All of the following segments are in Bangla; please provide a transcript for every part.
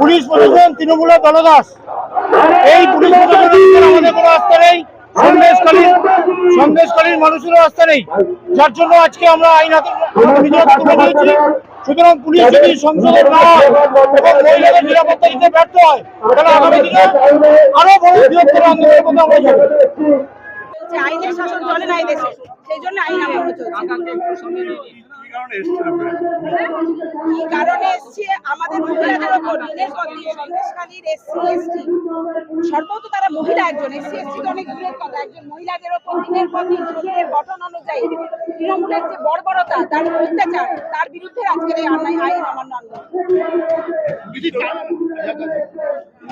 পুলিশ প্রশাসন তৃণমূলের দলদাস। এই পুলিশ প্রশাসনের আমাদের কোনো আস্থা নেই সন্দেশকালীন সন্দেশকালীন মানুষেরও আস্থা নেই। যার জন্য আজকে আমরা আইন হাতে সুতরাং পুলিশ যদি সংসদের না এবং মহিলাদের নিরাপত্তা দিতে ব্যর্থ হয়, তাহলে আগামী দিনে আরও বড় বৃহত্তর আন্দোলনের মধ্যে আমরা যাব। আইনের শাসন চলে না এই দেশে, সেই জন্য আইন আন্দোলন চলছে। কি কারণে এসছে আমাদের মহিলাদের ওপর দিনের পর দিন সন্দেশখালীর এসসি এসটি সর্বত তারা মহিলা একজন এসসি এসটি অনেক দূরের কথা একজন মহিলাদের ওপর দিনের পর দিন শরীরের গঠন অনুযায়ী তৃণমূলের যে বর্বরতা তার অত্যাচার তার বিরুদ্ধে আজকের এই আইন অমান্য আন্দোলন।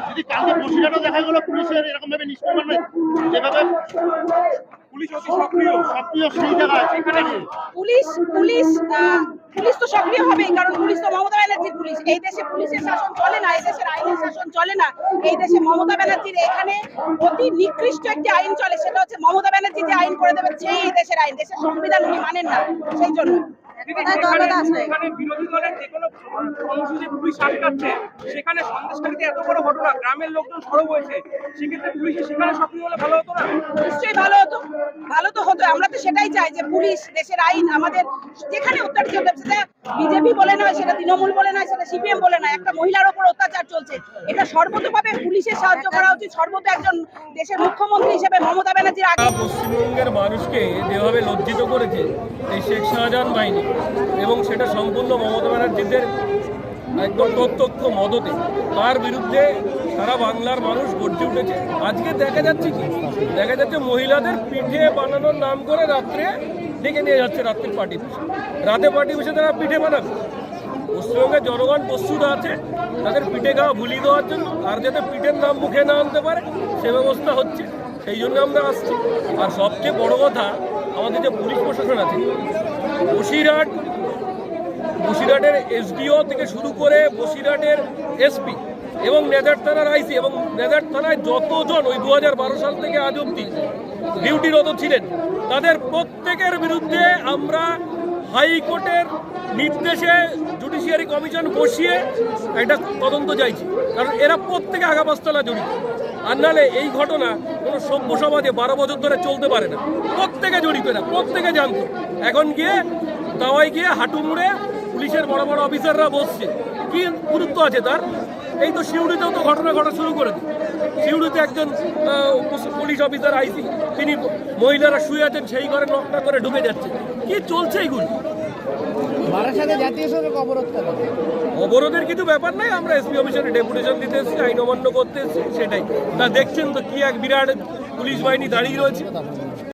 যদি কালকে বসিরহাটে দেখা গেল, পুলিশের এরকম ভাবে নিষ্ক্রমণ যেভাবে এই দেশে পুলিশের শাসন চলে না, এই দেশের আইনের শাসন চলে না। এই দেশে মমতা ব্যানার্জির এখানে অতি নিকৃষ্ট একটি আইন চলে, সেটা হচ্ছে মমতা ব্যানার্জি যে আইন করে দেবে, সেই এই দেশের আইন। দেশের সংবিধান উনি মানেন না, সেই জন্য। কোথায় দলদাস হয়ে বিরোধী দলের যে কোনো কর্মসূচি পুলিশ আটকাচ্ছে সেখানে সন্দেশকারীতে এত বড় ঘটনা গ্রামের লোকজন সরব হয়েছে সেক্ষেত্রে পুলিশের সেখানে সক্রিয় হলে ভালো হতো না? নিশ্চয়ই ভালো হতো। ভালো তো হতো। তো সেটাই চাই যে পুলিশ, দেশের আইন, আমাদের যেখানে অত্যাচার চলছে, সেটা বিজেপি বলে নয়, সেটা তৃণমূল বলে নয়, সেটা সিপিএম বলে নয়, একটা মহিলার ওপর অত্যাচার চলছে। এটা সর্বতভাবে পুলিশের সাহায্য করা উচিত সর্বত একজন দেশের মুখ্যমন্ত্রী হিসেবে মমতা ব্যানার্জির আগে পশ্চিমবঙ্গের মানুষকে যেভাবে লজ্জিত করেছে, এই শেখ শাহজাহান বাহিনী এবং সেটা সম্পূর্ণ মমতা ব্যানার্জিদের একদম প্রত্যক্ষ মদতে, তার বিরুদ্ধে সারা বাংলার মানুষ গর্জে উঠেছে। আজকে দেখা যাচ্ছে কি? দেখা যাচ্ছে মহিলাদের পিঠে বানানোর নাম করে রাত্রে ডেকে নিয়ে যাচ্ছে রাত্রির পার্টি বসে রাতে পার্টি বসে তারা পিঠে বানাবে। পশ্চিমবঙ্গের জনগণ প্রস্তুত আছে তাদের পিঠে খাওয়া ভুলিয়ে দেওয়ার জন্য। আর যাতে পিঠের নাম মুখে না আনতে পারে, সে ব্যবস্থা হচ্ছে। সেই জন্য আমরা আসছি। আর সবচেয়ে বড় কথা, আমাদের যে পুলিশ প্রশাসন আছে, বসিরহাট, বসিরহাটের এসডিও থেকে শুরু করে বসিরহাটের এসপি এবং নেদার থানার আইসি এবং নেদার থানায় যতজন ওই দু হাজার বারো সাল থেকে আজ অব্দি ডিউটিরত ছিলেন, তাদের প্রত্যেকের বিরুদ্ধে আমরা হাইকোর্টের নির্দেশে জুডিশিয়ারি কমিশন বসিয়ে একটা তদন্ত চাইছি। কারণ এরা প্রত্যেকে আগাপাস্তলা জড়িত। আর নাহলে এই ঘটনা কোনো সভ্য সমাজে বারো বছর ধরে চলতে পারে না। প্রত্যেকে জড়িত এরা, প্রত্যেকে জানতো। এখন গিয়ে দাওয়াই গিয়ে হাঁটু মুড়ে পুলিশের বড় বড় অফিসাররা বসছে। কি গুরুত্ব আছে তার? এই তো শিউড়িতেও তো ঘটনা ঘটা শুরু করে দিই শিউড়িতে একজন পুলিশ অফিসার আইসি তিনি মহিলারা শুয়ে আছেন সেই ঘরে নকটা করে ঢুকে যাচ্ছে। কি চলছে এইগুলো। অবরোধের কিছু ব্যাপার নাই আমরা এসপি অফিসারে ডেপুটেশন দিতে এসেছি আইন অমান্য করতে এসেছি সেটাই। তা দেখছেন তো কি এক বিরাট পুলিশ বাহিনী দাঁড়িয়ে রয়েছে।